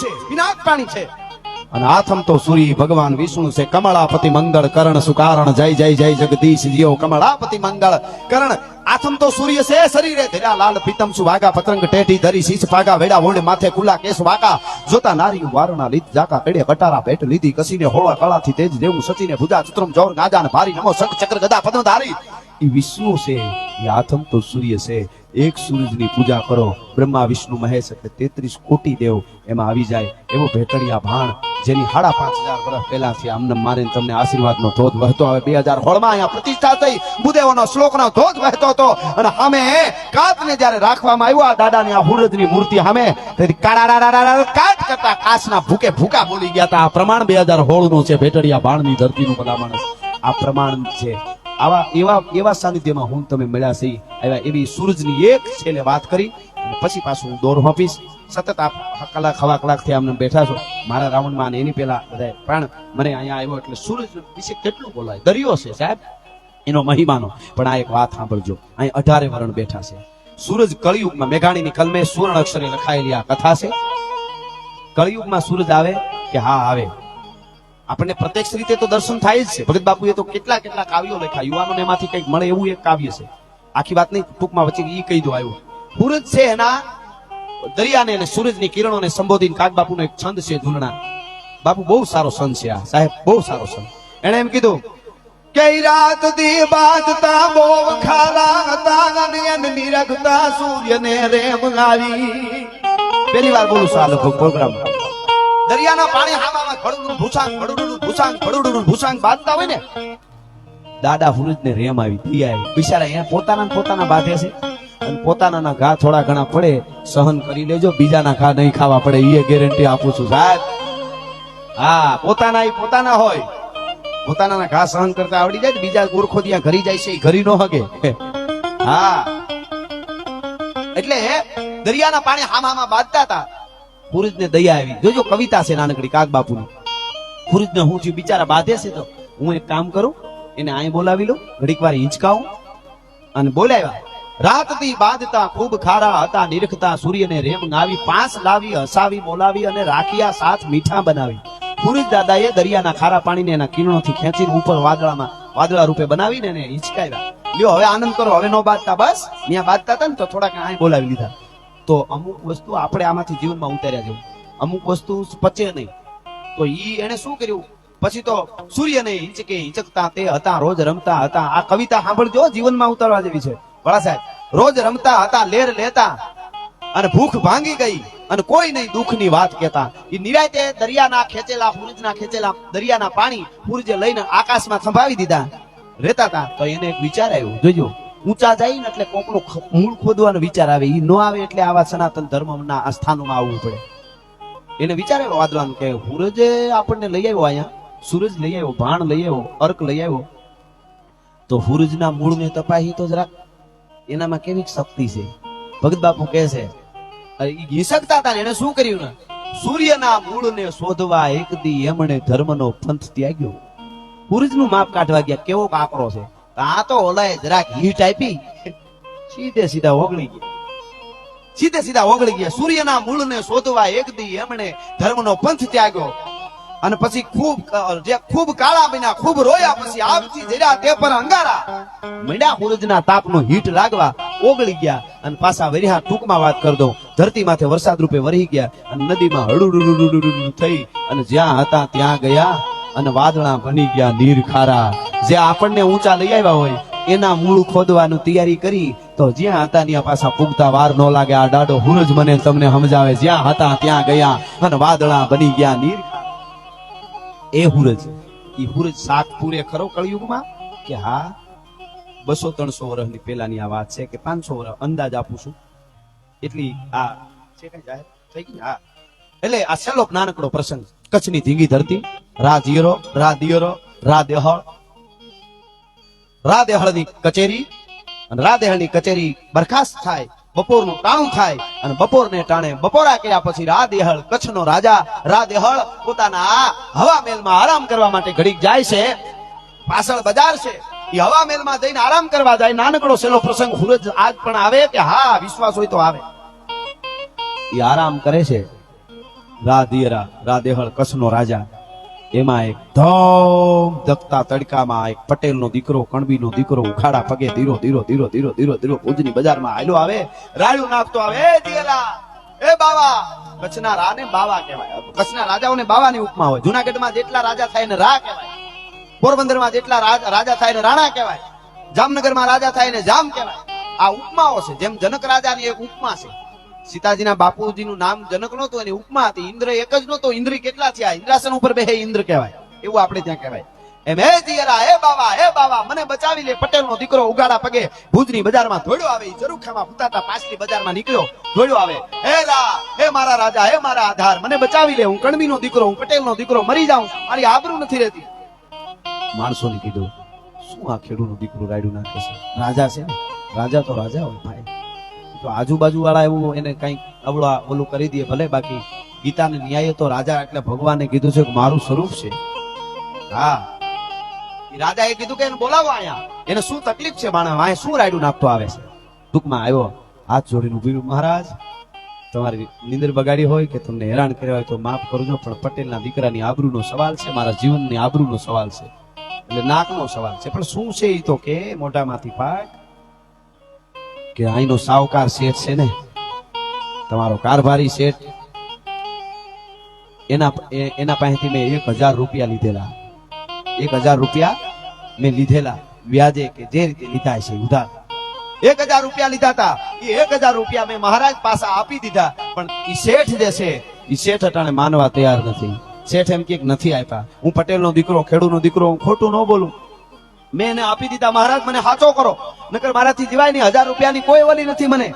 છે વિનાક પાણી છે. અને આથમ તો સૂર્ય ભગવાન વિષ્ણુ છે, કમળાપતિ મંગળ કરણ સુકારણ, જય જય જય જગદીશ જીઓ કમળાપતિ મંગળ કરણ. આથમ તો સૂર્ય છે, શરીરે ધર્યા લાલ પીતમ સુ વાગા પતંગ, ટેટી, ધરી, શીશ પાગા વેડા વોંડે માથે ખુલ્લા કેસ વાકા જોતા નારી વારણા લીધ જાકા પેડે કટારા પેટ લીધી, કસીને હોળા, કળાથી તેજ દેવું સચીને ભુજા ચિત્રમ જોર ગાજા ને ભારી, નમો, શંખ, ચક્ર, ગદા પદ્મ ધારી એ વિષ્ણુ છે એ આથમ તો સૂર્ય છે. એક સૂરજની પૂજા કરો, બ્રહ્મા, વિષ્ણુ, મહેશ એટલે તેત્રીસ કોટી દેવ એમાં આવી જાય. એવો ભેટડિયા ભાણ, જેની સાડા પાંચ હજાર વર્ષ પહેલા છે આમને મારે તમને આશીર્વાદનો ધોધ વહેતો આવે. બે હજાર હોળમાં અહીંયા પ્રતિષ્ઠા થઈ ભૂદેવોનો શ્લોકનો ધોધ વહેતો હતો. અને સામે કાચને જ્યારે રાખવામાં આવ્યો, આ દાદાની આ હુરજની મૂર્તિ સામે તેથી કાટ કરતા કાચના ભૂકે ભૂકા બોલી ગયા હતા. આ પ્રમાણ બે હજાર હોળનું છે, ભેટડિયા ભાણની ધરતીનું બધા માણસ. આ પ્રમાણ છે. આવા એવા એવા સાનિધ્યમાં હું તમે મળ્યા છે. એવા એવી સૂરજની એક છેલ્લે વાત કરી અને પછી પાછું હું દોર હોપીશ સતત આપ કલાક, હવા કલાકથી આમને બેઠા છો. મારા રાઉન્ડમાં અને એની પહેલા બધા પણ મને અહીંયા આવ્યો એટલે સૂરજ વિશે કેટલું બોલાય? દરિયો છે સાહેબ. એનો મહિમાનો. પણ આ એક વાત સાંભળજો. અહીં અઢારે વરણ બેઠા છે. સૂરજ કળિયુગમાં મેઘાણીની કલમે સુવર્ણ અક્ષરે લખાયેલી આ કથા છે. કળિયુગમાં સૂરજ આવે કે હા આવે? આપણને પ્રત્યક્ષ રીતે તો દર્શન થાય જ છે. ભગત બાપુએ તો કેટલા કેટલા કાવ્યો લખ્યા. યુવાનોને એમાંથી કંઈક મળે એવું એક કાવ્ય છે. આખી વાત નહીં, ટૂંકમાં વચ્ચે એ કહી દો આવ્યું પૂરજ છે એના દરિયાને અને સૂરજની કિરણોને સંબોધીને કાગ બાપુનો એક છંદ છે ધૂનણા બાપુ બહુ સારો છંદ છે આ. સાહેબ, બહુ સારો છંદ એણે એમ કીધું કે રાત દી બાજતા બોવ ખાલા હતા અને નિરખતા સૂર્યને રેમ લાવી. પહેલી વાર બોલું છું આ લગભગ પ્રોગ્રામમાં દરિયાના પાણી હામામાં ઘડુડું ભૂસાંગ ઘડુડું ભૂસાંગ ઘડુડું ભૂસાંગ બાંધતા હોય ને, દાદા હુરજ ને રેમ આવી દી આવી. બિચારા એ પોતાના પોતાના બાંધે છે. અને પોતાના ઘા થોડા ઘણા પડે, સહન કરી લેજો, બીજાના ઘા નહીં ખાવા પડે એ ગેરંટી આપું છું, સાહેબ. હા, પોતાના એ પોતાના હોય. પોતાના ઘા સહન કરતા આવડી જાય બીજા ગુરખો ત્યાં ઘરી જાય છે એ ઘરી નો હગે. હા. એટલે દરિયાના પાણી હામામાં બાંધતા હતા. પુરુષને દયા આવી. જોજો, કવિતા છે નાનકડી, કાગ બાપુની. પુરુષને હું છું, બિચારા બાંધે છે તો હું એક કામ કરું, એને અહીં બોલાવી લઉં, ઘડીક વાર હિંચકાવું અને બોલાવ્યા. રાત દી બાંધતા ખૂબ ખારા હતા, નિરખતા સૂર્યને રેમ નાવી પાંચ લાવી, હસાવી, બોલાવી અને રાખ્યા સાથ મીઠા બનાવી. પુરુષ દાદાએ દરિયાના ખારા પાણીને એના કિરણોથી ખેંચીને ઉપર વાદળામાં, વાદળા રૂપે બનાવીને એને હિંચકાવ્યા. લ્યો, હવે આનંદ કરો, હવે નો બાંધતા, બસ. ત્યાં બાંધતા હતા ને તો થોડાક અહીં બોલાવી લીધા. તો અમુક વસ્તુ આપણે આમાંથી જીવનમાં ઉતાર્યા જેવું અમુક વસ્તુ પચે નહીં. તો ઈ એને શું કર્યું? પછી તો સૂર્યને હિંચકે હિંચકતા તે હતા, રોજ રમતા હતા. આ કવિતા સાંભળજો, જીવનમાં ઉતારવા જેવી છે. વડા સાહેબ, રોજ રમતા હતા, લેર લેતા. અને ભૂખ ભાંગી ગઈ અને કોઈ નહીં દુઃખની વાત કહેતા. એ નિરાયતે દરિયાના ખેંચેલા સૂરજના ખેંચેલા દરિયાના પાણી સૂરજે લઈને આકાશમાં સંભાવી દીધા. રહેતા હતા. તો એને એક વિચાર આવ્યો, જોજો. ઊંચા જાય ને એટલે કોકનો મૂળ ખોદવાનો વિચાર આવે એ ન આવે એટલે આવા સનાતન ધર્મના સ્થાનોમાં આવવું પડે. એને વિચારે વાદળાનું કે સૂરજે આપણને લઈ આવ્યો અહીંયા, સૂરજ લઈ આવ્યો, ભાણ લઈ આવ્યો, અર્ક લઈ આવ્યો. તો સૂરજના મૂળને તપાહી તો જરાક, એનામાં કેવી શક્તિ છે. ભગત બાપુ કહે છે ઘીસકતા હતા એને શું કર્યું ને? સૂર્યના મૂળને શોધવા એક દી એમણે ધર્મનો પંથ ત્યાગ્યો. સૂરજનું માપ કાઢવા ગયા, કેવો કાકરો છે. આ તો ઓલાએ જરાક હીટ આપી. સીધે સીધા ઓગળી ગયા. સીધે સીધા ઓગળી ગયા. સૂર્યના મૂળને શોધવા એક દી એમણે ધર્મનો પંથ ત્યાગ્યો. અને પછી ખૂબ જે ખૂબ કાળા બન્યા, ખૂબ રોયા, પછી આપથી જર્યા તે પર અંગારા. મંડ્યા સૂરજના તાપનો હીટ લાગવા ઓગળી ગયા અને પાછા વરિહા ટૂંકમાં વાત કરી દઉં. ધરતી માથે વરસાદ રૂપે વરી ગયા અને નદીમાં હળુડુડુડુડુડુ થઈ અને જ્યાં હતા ત્યાં ગયા અને વાદળા બની ગયા નીર ખારા જે આપણને ઊંચા લઈ આવ્યા હોય, એના મૂળ ખોદવાનું તૈયારી કરી, તો જ્યાં હતા ત્યાં પાછા પૂગતા વાર ન લાગે. આ ડાડો હુરજ મને તમને સમજાવે. જ્યાં હતા ત્યાં ગયા અને વાદળા બની ગયા નીર એ હુરજ. એ હુરજ સાત પૂરે ખરો કળિયુગમાં? કે હા? બસો ત્રણસો વર્ષની પહેલાની આ વાત છે કે પાંચસો વર્ષ અંદાજ આપું છું. એટલી આ છે કઈ જાહેર? થઈ ગઈ હા. એટલે આ છેલ્લો નાનકડો પ્રસંગ. કચ્છની ધીંગી ધરતી. રા જીરો રા દિયરો રા દેહળ રા દેહળની કચેરી અને રા દેહળની કચેરી બરખાસ્ત થાય, બપોરનું ટાણું થાય અને બપોરને ટાણે બપોરા કર્યા પછી રા દેહળ કચ્છનો રાજા રા દેહળ પોતાના હવા મેલમાં આરામ કરવા માટે ઘડીક જાય છે પાછળ બજાર છે. એ હવા મહેલમાં જઈને આરામ કરવા જાય, નાનકડો સેલો પ્રસંગ હુરજ આજ પણ આવે કે હા, વિશ્વાસ હોય તો આવે. એ આરામ કરે છે. રા દિયરા રા દેહળ કચ્છનો રાજા. એમાં એક ધમ ધકતા તડકામાં એક પટેલનો દીકરો, કણબીનો દીકરો, ઉખાડા પગે ધીરો ધીરો ધીરો ધીરો ધીરો ધીરો, ભુજની બજારમાં હાલ્યો આવે રાડ્યું નાખતો આવે, એ દિયરા એ બાવા, કચ્છના રાને બાવા કહેવાય. કચ્છના રાજાઓને બાવાની ઉપમા હોય. જુનાગઢમાં જેટલા રાજા થાય ને રા કહેવાય. પોરબંદરમાં જેટલા રાજા થાય ને રાણા કહેવાય. જામનગરમાં રાજા થાય ને જામ કહેવાય. આ ઉપમાઓ છે. જેમ જનક રાજાની એક ઉપમા છે. સીતાજીના બાપુજીનું નામ જનક નહોતું એની ઉપમા હતી. ઇન્દ્ર એક જ નહોતો. ઇન્દ્ર કેટલા થયા? ઇન્દ્રાસન ઉપર બે ઇન્દ્ર કહેવાય. એવું આપણે ત્યાં કહેવાય. એમ હે જીયરા, હે બાવા હે બાવા, મને બચાવી લે. પટેલનો દીકરો ઉગાડા પગે ભુજની બજારમાં દોડ્યો આવે. ઈ ઝરૂખામાં ફૂટાતા પાછલી બજારમાં નીકળ્યો દોડ્યો આવે. હે રા હે મારા રાજા, હે મારા આધાર, મને બચાવી લે. હું કણબીનો દીકરો, હું પટેલનો દીકરો, મરી જાઉં. મારી આબરૂ નથી રહેતી. માણસોને કીધું, શું આ ખેડૂતનું દીકરો રાયડું નાખે છે? રાજા છે ને રાજા તો રાજા હોય, ભાઈ. તો આજુબાજુ વાળા એવું એને કંઈક અવળા ઓલું કરી દે ભલે, બાકી ગીતાને ન્યાય તો રાજા એટલે ભગવાને કીધું છે કે મારું સ્વરૂપ છે. હા. રાજાએ કીધું કે એને બોલાવો અહીંયા. એને શું તકલીફ છે માણસ અહીંયા શું રાયડું નાખતો આવે છે? ટૂંકમાં આવ્યો. હાથ જોડીને ઊભી મહારાજ, તમારી નિંદર બગાડી હોય કે તમને હેરાન કર્યા હોય તો માફ કરજો, પણ પટેલના દીકરાની આબરૂનો સવાલ છે, મારા જીવનની આબરૂનો સવાલ છે. એટલે નાકનો સવાલ છે. પણ શું છે એ તો કે મોઢામાંથી પાક કે અહીંનો સાવકાર શેઠ છે ને, તમારો કારભારી શેઠ, એના એના પાસેથી મેં એક હજાર રૂપિયા લીધેલા. એક હજાર રૂપિયા મેં લીધેલા વ્યાજે કે જે રીતે લીધા છે ઉધાર. એક હજાર રૂપિયા લીધા હતા. એ એક હજાર રૂપિયા મેં મહારાજ પાસે આપી દીધા. પણ એ શેઠ જે છે એ શેઠ અટાણે માનવા તૈયાર નથી. શેઠ એમ કે નથી આપ્યા. હું પટેલનો દીકરો ખેડૂતનો દીકરો, હું ખોટું ન બોલું. મેં એને આપી દીધા. મહારાજ, મને સાચો કરો. નકર મારાથી જીવાય નહીં હજાર રૂપિયાની કોઈ વલી નથી મને.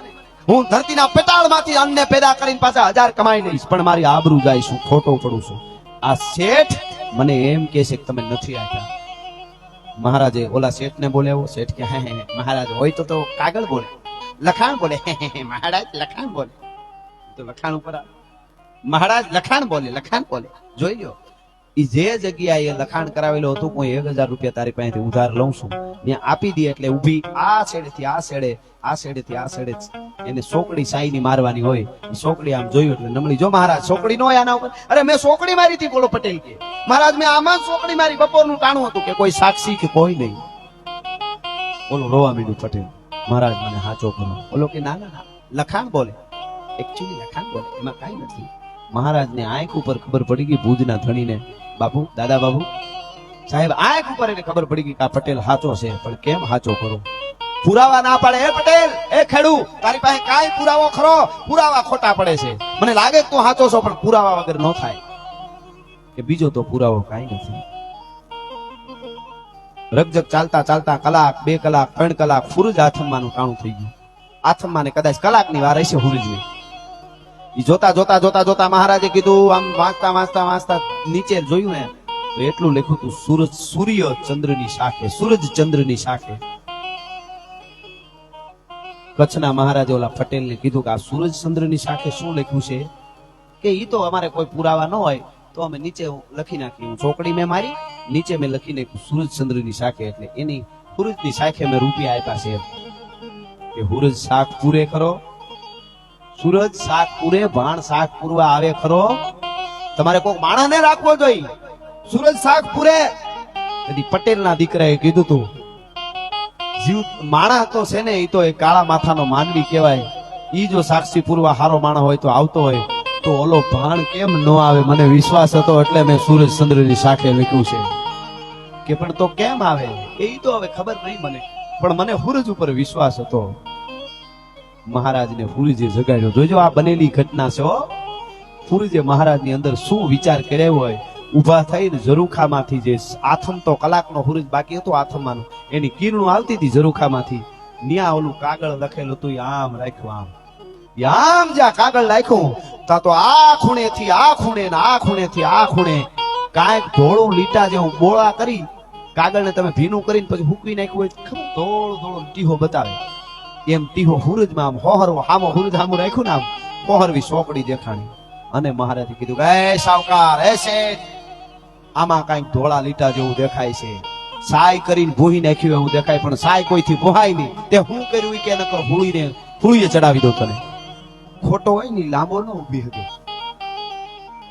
હું ધરતીના પેટાળમાંથી અન્ન પેદા કરીને પાછા હજાર કમાઈ લઈશ. પણ મારી આબરૂ જાય છું ખોટો પડું છું આ શેઠ મને એમ કે છે કે તમે નથી આપ્યા. મહારાજે ઓલા શેઠને બોલાવ્યો શેઠ, કે હે હે. મહારાજ, હોય તો તો કાગળ બોલે. લખાણ બોલે. મહારાજ, લખાણ બોલે. તો લખાણ ઉપર. મહારાજ, લખાણ બોલે લખાણ બોલે. જોઈ લ્યો. ઈ જે જગ્યાએ લખાણ કરાવેલું હતું, હું એક હજાર રૂપિયા તારી પાસેથી ઉધાર લઉં છું. ત્યાં આપી દે એટલે ઊભી આ છેડેથી આ છેડે, આ છેડેથી આ છેડે એને સોકડી સાઈની મારવાની હોય. સોકડી આમ જોયું એટલે નમળી જો મહારાજ, સોકડી ન હોય આના ઉપર? અરે, મેં સોકડી મારી હતી, બોલો પટેલ કે. મહારાજ, મેં આમાં સોકડી મારી, બપોરનું ટાણું હતું કે કોઈ સાક્ષી કે કોઈ નહીં. બોલો, રોવા મીડું પટેલ, મહારાજ મને હાચો કરો. બોલો કે, ના ના લખાણ બોલે. એકચ્યુઅલી લખાણ બોલે, એમાં કાંઈ નથી. મહારાજને આંખ ઉપર ખબર પડી ગઈ ભુજના ધણીને. બાપુ, દાદા બાબુ? સાહેબ, આંખ ઉપર એને ખબર પડી ગઈ કે આ પટેલ હાચો છે, પણ કેમ હાચો કરો? પુરાવા ના પડે એ પટેલ? એ ખેડુ, તારી પાસે કાંઈ પુરાવો ખરો? પુરાવા ખોટા પડે છે. મને લાગે તું હાચો છો, પણ પુરાવા વગર ન થાય. કે બીજો તો પુરાવો કાંઈ નથી. રગજગ ચાલતા ચાલતા કલાક, બે કલાક, ત્રણ કલાક ફૂરજ આથમવાનું કાણું થઈ ગયું. આથમવાને કદાચ કલાકની વાર હશે ફૂરજની. ઈ જોતા જોતા જોતા જોતા મહારાજે કીધું, આમ વાંચતા વાંચતા વાંચતા નીચે જોયું ને, તો એટલું લખ્યું હતું, સૂરજ, સૂર્ય ચંદ્રની શાખે, સૂરજ ચંદ્રની શાખે. કચ્છના મહારાજે ઓલા પટેલને કીધું કે, આ સૂરજ ચંદ્રની શાખે શું લખ્યું છે? કે ઈ તો અમારે કોઈ પુરાવા ન હોય, તો અમે નીચે લખી નાખી હું ચોકડી મેં મારી, નીચે મેં લખી નાખ્યું, સૂરજ ચંદ્રની શાખે. એટલે એની, સૂરજની શાખે મેં રૂપિયા આપ્યા છે. કે સૂરજ શાખ પૂરે ખરો સૂરજ શાક ભાણ શાક આવે ખરો? તમારે કોઈ માણસને રાખવો જોઈએ. સૂરજ શાક પૂરે. કદી પટેલના દીકરાએ કીધું તું, જીવ માણસ તો છે ને એ તો એ કાળા માથાનો માનવી કહેવાય. ઈ જો સાક્ષી પૂરવા હારો માણસ હોય તો આવતો હોય. તો ઓલો ભાણ કેમ ન આવે? મને વિશ્વાસ હતો એટલે મેં સૂરજ ચંદ્રની શાખે લખ્યું છે. કે પણ તો કેમ આવે? એ તો હવે ખબર નહીં મને. પણ મને હુરજ ઉપર વિશ્વાસ હતો. મહારાજને ફૂરીજે જગાડ્યો. જોજો આ બનેલી ઘટના છે, હો. મહારાજ મહારાજની અંદર શું વિચાર કર્યો હોય, ઊભા થઈને ઝરૂખામાંથી જે આથમ તો કલાકનો ફૂરીજ બાકી હતો આથમવાનો, એની કિરણો આવતી હતી ઝરૂખામાંથી. ન્યા ઓલું કાગળ લખેલું હતું આમ રાખ્યું આમ. આમ જ્યાં કાગળ રાખ્યું. તા તો આ ખૂણેથી, આ ખૂણે ને આ ખૂણેથી, આ ખૂણે. કાંઈક ધોળું લીટા જેવું બોળા કરી કાગળને તમે ભીનું કરીને પછી હૂકવી નાખ્યું હોય ખબર ધોળું ધોળું ટીહો બતાવે. એમ ટીહો હુરજમાં આમ હોહરવો, હામો હુરજ હામો રાખ્યું ને આમ સોકડી દેખાણી. અને મહારાજે કીધું કે, એ સાવકાર, એ શેઠ, આમાં કાંઈક ધોળા લીટા જેવું દેખાય છે. સાય કરીને ભૂહી નાખ્યું એવું દેખાય, પણ સાય કોઈથી ભોહાય નહીં. તે હું કર્યું કે નકર હુળીને હુળીએ ચડાવી દો તને. ખોટો હોય ને લાંબો ન ઊભી શકે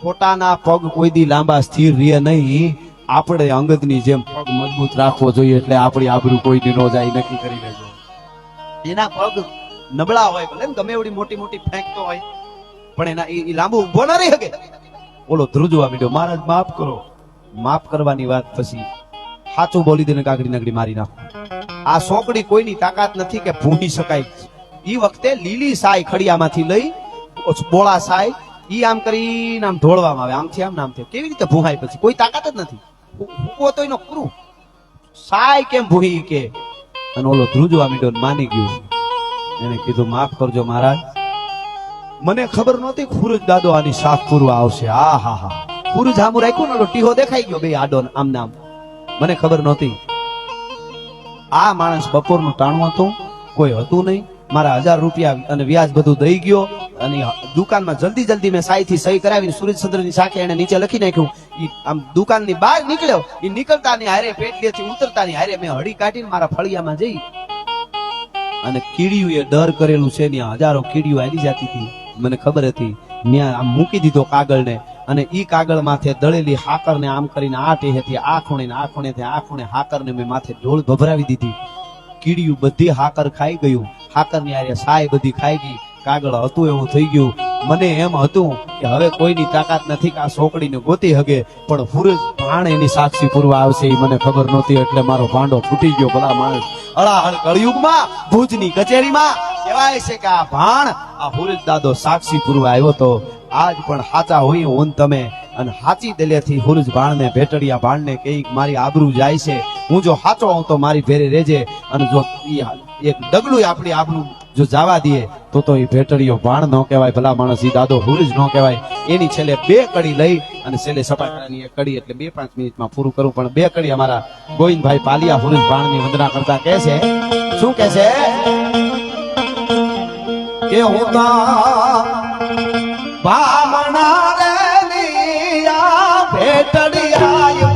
ખોટાના પગ કોઈ દી લાંબા સ્થિર રહે નહીં. આપણે અંગતની જેમ પગ મજબૂત રાખવો જોઈએ એટલે આપણી આબરૂ કોઈ દી ન જાય, નક્કી કરી લેજો. એના પગ નબળા હોય ભલે ગમે એવડી મોટી મોટી ફેંકતો હોય, પણ એના ઈ લાંબુ ઊભો ના રહી શકે. ઓલો ધ્રુજવા મીડ્યો, મહારાજ, માફ કરો. માફ કરવાની વાત પછી સાચું બોલી દે ને કાકડી નગડી મારી નાખો. આ સોકડી કોઈની તાકાત નથી કે ભૂંડી શકાય. ઈ વખતે લીલી સાય ખડિયામાંથી લઈ બોળા સાય ઈ આમ કરીને આમ ઢોળવામાં આવે. આમથી આમ નામ કેવી રીતે ભૂહાય પછી? કોઈ તાકાત જ નથી. ભૂકો તો એનો પૂરું સાય કેમ ભૂહી કે અને ઓલો ધ્રુજવા મીડો માની ગયો. એને કીધું, માફ કરજો મહારાજ. મને ખબર નહોતી ખુરજ દાદો આની સાફ પૂરવા આવશે. આ, હા હા. ખુરજ આમું રાખ્યું ને ઓલો ટીહો દેખાઈ ગયો બે આડો આમ નામ મને ખબર નહોતી. આ માણસ બપોરનું ટાણું હતું, કોઈ હતું નહીં. મારા હજાર રૂપિયા અને વ્યાજ બધું દઈ ગયો અને દુકાનમાં જલ્દી જલ્દી મેં સાઈ થી સહી કરાવીને સૂર્યચંદ્રની શાખે એને નીચે લખી નાખ્યું. આમ દુકાનની બહાર નીકળ્યો. એ નીકળતા ની હારે પેટલીએથી ઉતરતાની હારે મેં હળી કાઢીને મારા ફળિયામાં જઈ. અને કીડિયું એ ડર કરેલું છે ત્યાં હજારો કીડિયું આવી જતી હતી. મને ખબર હતી. ત્યાં આમ મૂકી દીધો કાગળ ને અને ઈ કાગળ માથે દળેલી હાકરને આમ કરીને આ ટેહેથી, આ ખૂણે ને આ ખૂણેથી, આ ખૂણે હાકરને મેં માથે ઢોળ ભભરાવી દીધી. કીડિયું બધી હાકર ખાઈ ગયું. હાકરની આરે સાય બધી ખાઈ ગઈ. કાગળ હતું એવું થઈ ગયું. મને એમ હતું કે હવે કોઈની તાકાત નથી કે આ સોકડીને ગોતી હગે, પણ હુરજ પ્રાણ એની સાક્ષી પૂરવા આવશે એ મને ખબર નહોતી, એટલે મારો ભાંડો ફૂટી ગયો ભલા માણસ. અળાહળ કળિયુગમાં, ભુજની કચેરીમાં કહેવાય છે કે આ ભાણ, આ હુરજ દાદો સાક્ષી પૂરવા આવ્યો તો આજ પણ હાચા હોય ઓન તમે. અને હાચી દિલેથી હુરજ ભાણને, ભેટડિયા ભાણને કઈ મારી આબરૂ જાય છે. હું જો હાચો હોઉં તો મારી ભેરે રહેજે અને જો એક ડગલું આપણી આબરૂ જો જવા દઈએ, તો તો એ ભેટડીઓ ભાણ ન કહેવાય, ભલા માણસ ઈ દાદો હુરજ ન કહેવાય. એની છેલ્લે બે કડી લઈ અને છેલ્લે સપાટાની એક કડી એટલે બે પાંચ મિનિટમાં પૂરું કરું, પણ બે કડી અમારા ગોવિંદભાઈ પાલિયા હુરજ ભાણની વંદના કરતા કહે છે, શું કહે છે? કે હું તો બામણા રે ભેટડી ભેટડિયા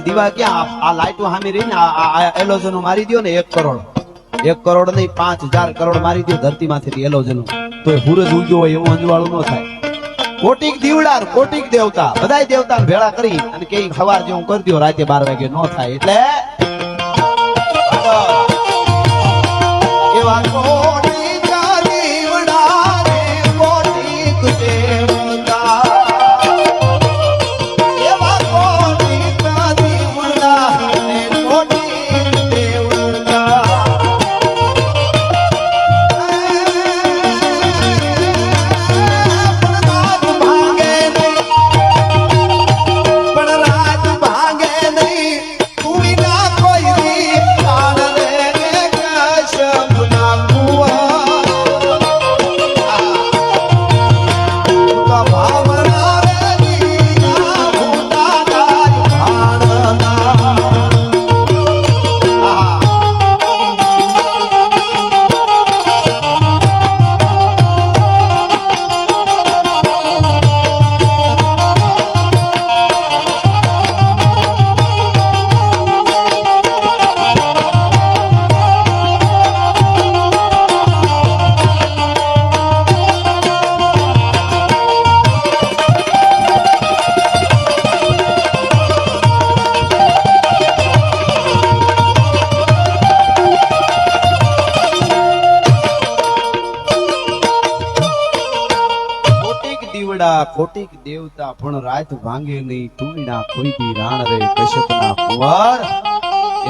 દીવા ક્યાં આ- લાઈટો સામે રહીને આ- મારી દો ને એક કરોડ. એક કરોડ નહીં, પાંચ હજાર કરોડ મારી દો ધરતી માંથી એલોજનો તો એ સૂરજ ઉગ્યો હોય એવું અંજવાળું ન થાય. કોટિક દીવડાર, કોટિક દેવતા, બધાય દેવતા ભેળા કરી અને કે સવાર જેવું કરી દો રાતે બાર વાગે ન થાય. એટલે એવા દેવતા પણ રાત ભાંગે નહીં ટૂણીના કોઈ દી રાણ રે કશ્યપના કુંવર.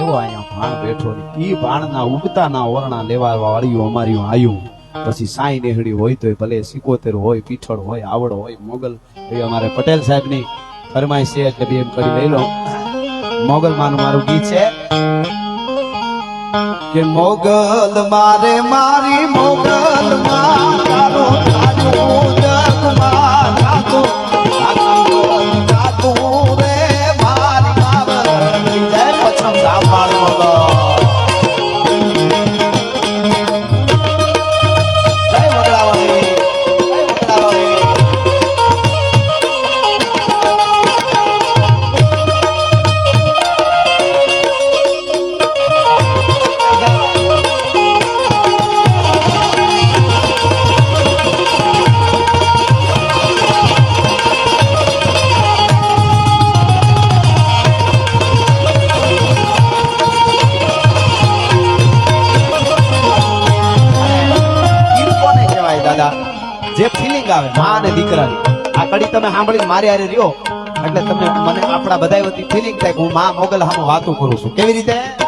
એવો અહીંયા ભાણ બેઠો ઈ ભાણના ઉગતાના ઓરણા લેવા વાળ્યું અમારું આયું. પછી સાઈ નેહડી હોય તો ભલે સિકોતેર હોય, પીઠળ હોય આવડ હોય, મોગલ. એ અમારે પટેલ સાહેબની ફરમાઈશ છે એટલે એમ કરી લઈ લો. મોગલ માનું મારું ગીત છે કે મોગલ મારે મારી મોગલ આવે માં અને દીકરાની. આ કડી તમે સાંભળીને મારે હારે રહ્યો. એટલે તમને મને આપણા બધા વતી ફિલિંગ થાય કે હું માં મોગલ સામે વાતો કરું છું. કેવી રીતે?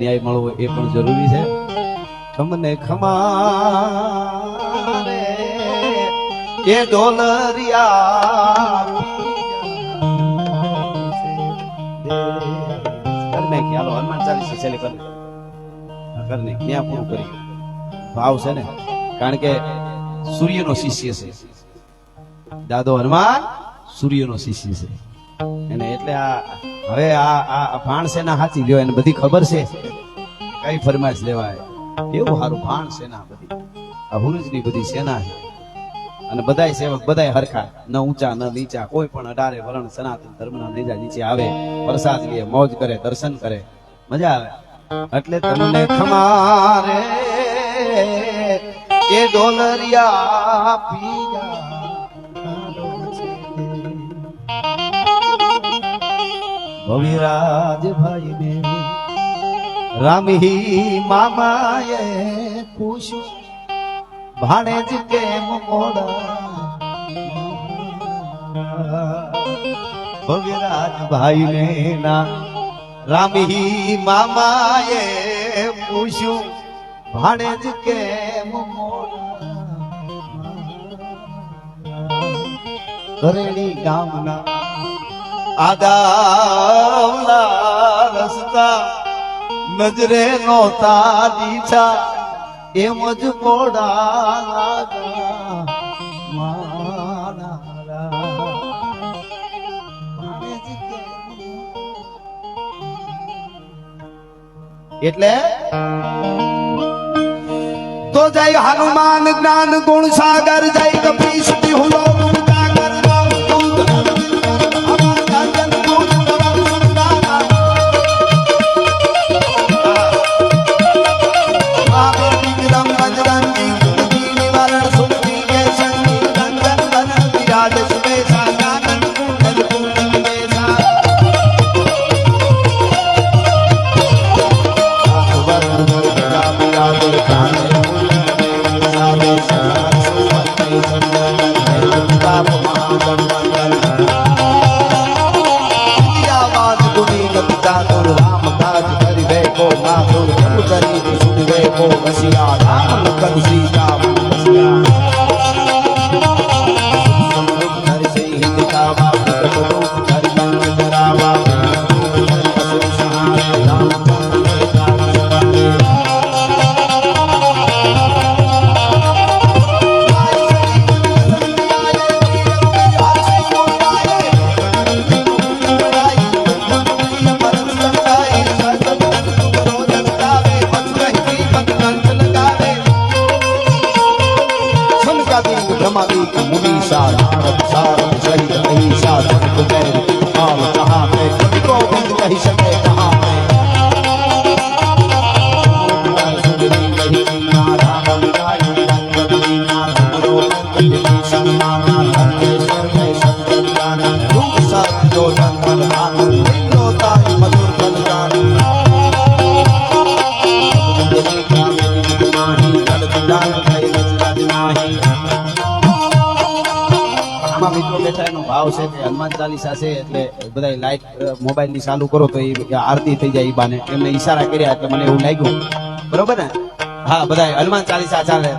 ન્યાય મળવો એ પણ જરૂરી છે. તમને ખમારે એ ડોલરિયા કરને ખ્યાલો હનુમાન ચાલીસા છેલ્લે કરને કરને ક્યાં પૂરું કરી. ભાવ છે ને, કારણ કે સૂર્યનો શિષ્ય છે. દાદો હનુમાન, સૂર્યનો શિષ્ય છે. એટલે આ, હવે આ આ ભાણ સેના હાચી ગયો એને બધી ખબર છે. કઈ ફરમાઈશ લેવાય? એવું સારું ભાણ સેના બધી? આ હુરુજની બધી સેના છે. અને બધાય સેવક, બધાય હરખા. ન ઊંચા, ન નીચા, કોઈ પણ અઢારે વરણ સનાતન ધર્મના નેજા નીચે આવે, પ્રસાદ લે, મોજ કરે, દર્શન કરે. મજા આવે. એટલે તમને ખમારે, એ ડોલરિયા પીયા ભવિરાજ ભાઈ ને રામહી મામાએ પૂછ્યું ભાણેજ કેમ મોડા ભવિરાજભાઈ ને ના રામહી મામાએ પૂછ્યું ભાણેજ કેમ મોડા? કરેણી ગામના આદાવલા રસ્તા નજરે નોતા દીઠા એમ જ પોડા એટલે તો જય હનુમાન જ્ઞાન ગુણ સાગર, જય કપી સુધી હુલો ભોગ શિયા રામ કદ સીતા ભાવ છે હનુમાન ચાલીસા છે એટલે બધા લાઈટ મોબાઈલની ચાલુ કરો તો એ આરતી થઈ જાય બાને. એમને ઈશારા કર્યા એટલે મને એવું લાગ્યું. બરોબર ને? હા બધા હનુમાન ચાલીસા ચાલે.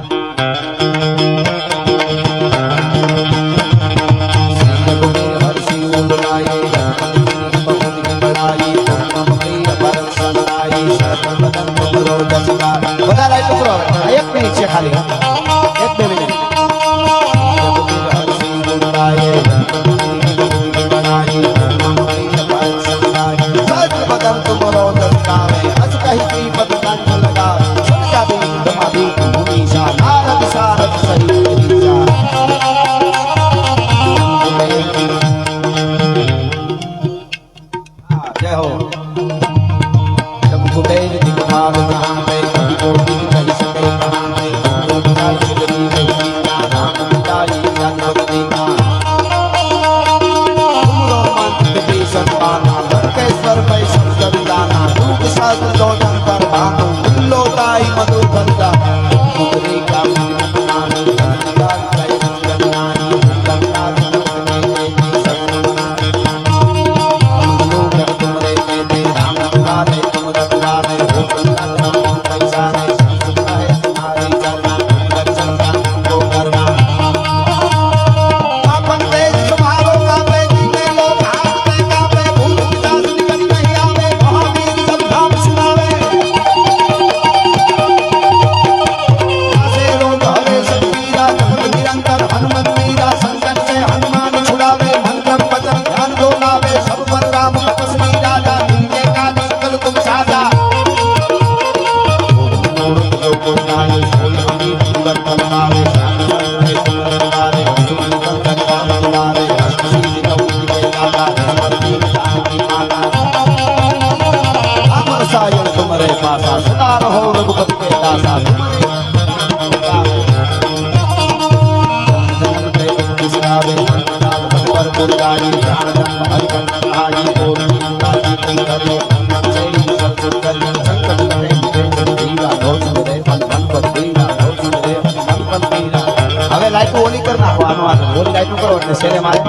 બધા લાઈટ એક મિનિટ છે ખાલી નાખો આનો આ કરો એટલે શેરે મારે.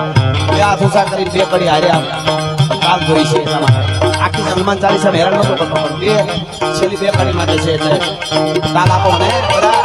બે હાથ કરી બે પડી હારે કામ જોઈ છે આખી હનુમાન ચાલીસા હેરાન નતો કરતો. પણ બે છેલ્લી બે પડી માટે છે એટલે. તાલ આપો ને બધા.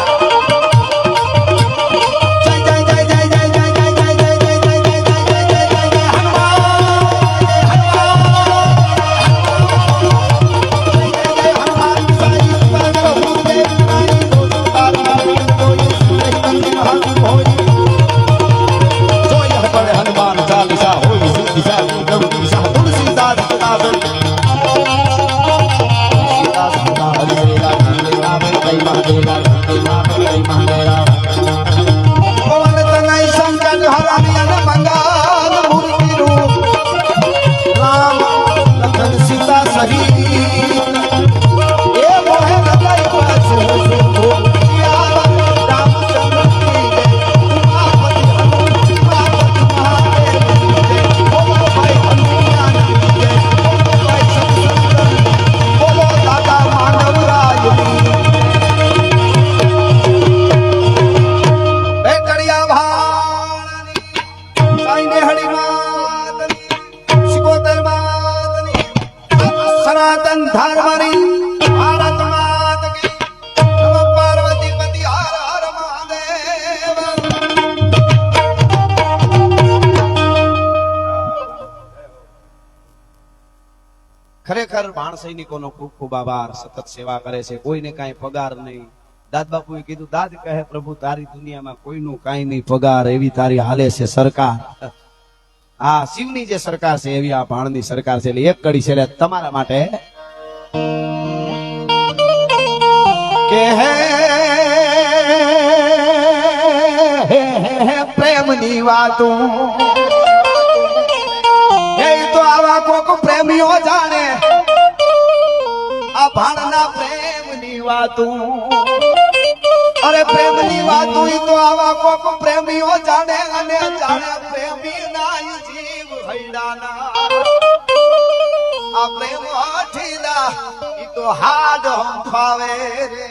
ખૂબ આભાર સતત સેવા કરે છે, કોઈને કાંઈ પગાર નહીં. દાદ બાપુએ કીધું, દાદ કહે પ્રભુ, તારી દુનિયામાં કોઈનું કાંઈ નહીં પગાર, એવી તારી હાલે છે સરકાર. આ શિવની જે સરકાર છે, એવી આ ભાણની સરકાર છે, એટલે એક કડી છે, એટલે તમારા માટે કે હે, પ્રેમની વાતો. એ તો આવા કોક પ્રેમીઓ જાણે વાતો. અરે પ્રેમની વાતો તો આવા કોક પ્રેમીઓ જાણે અને જાણે પ્રેમી ના જીવ હૈડાના. આ પ્રેમ અઠીલા ઈ તો હાડ હંફાવે રે.